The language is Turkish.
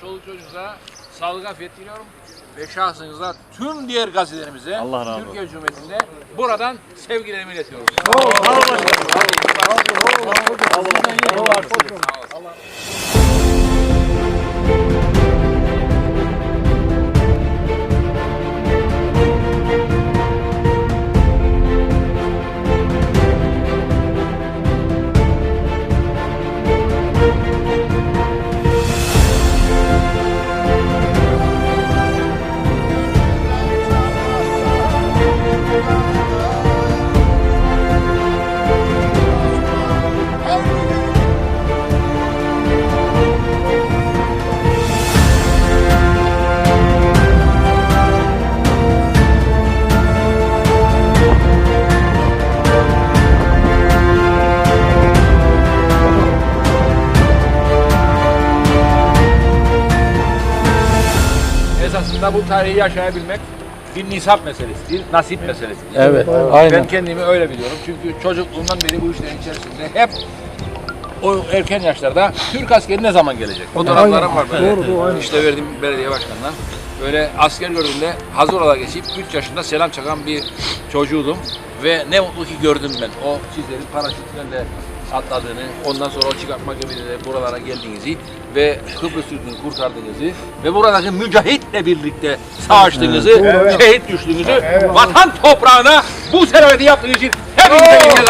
Çoluk çocuğunuza sağlık afiyet diliyorum. Ve şahsınıza tüm diğer gazetelerimize Allah razı. Türkiye Cumhuriyeti'nde buradan sevgilerimi iletiyorum. Esasında bu tarihi yaşayabilmek bir nisap meselesi değil, nasip meselesi. Evet, Ben aynen. kendimi öyle biliyorum. Çünkü çocukluğumdan beri bu işlerin içerisinde hep o erken yaşlarda Türk askeri ne zaman gelecek? Fotoğraflarım var böyle. Doğru, doğru, aynen. İşte verdiğim belediye başkanından. Böyle asker gördüğümde hazır ola geçip 3 yaşında selam çakan bir çocuğudum. Ve ne mutlu ki gördüm ben o sizlerin paraşütle de atladığını, ondan sonra o çıkartma gemide de buralara geldiğinizi ve Kıbrıs Türk'ünü kurtardığınızı ve buradaki mücahitle birlikte savaştığınızı, şehit düştüğünüzü, vatan toprağına bu serveti yaptığınız için hepinize ederim.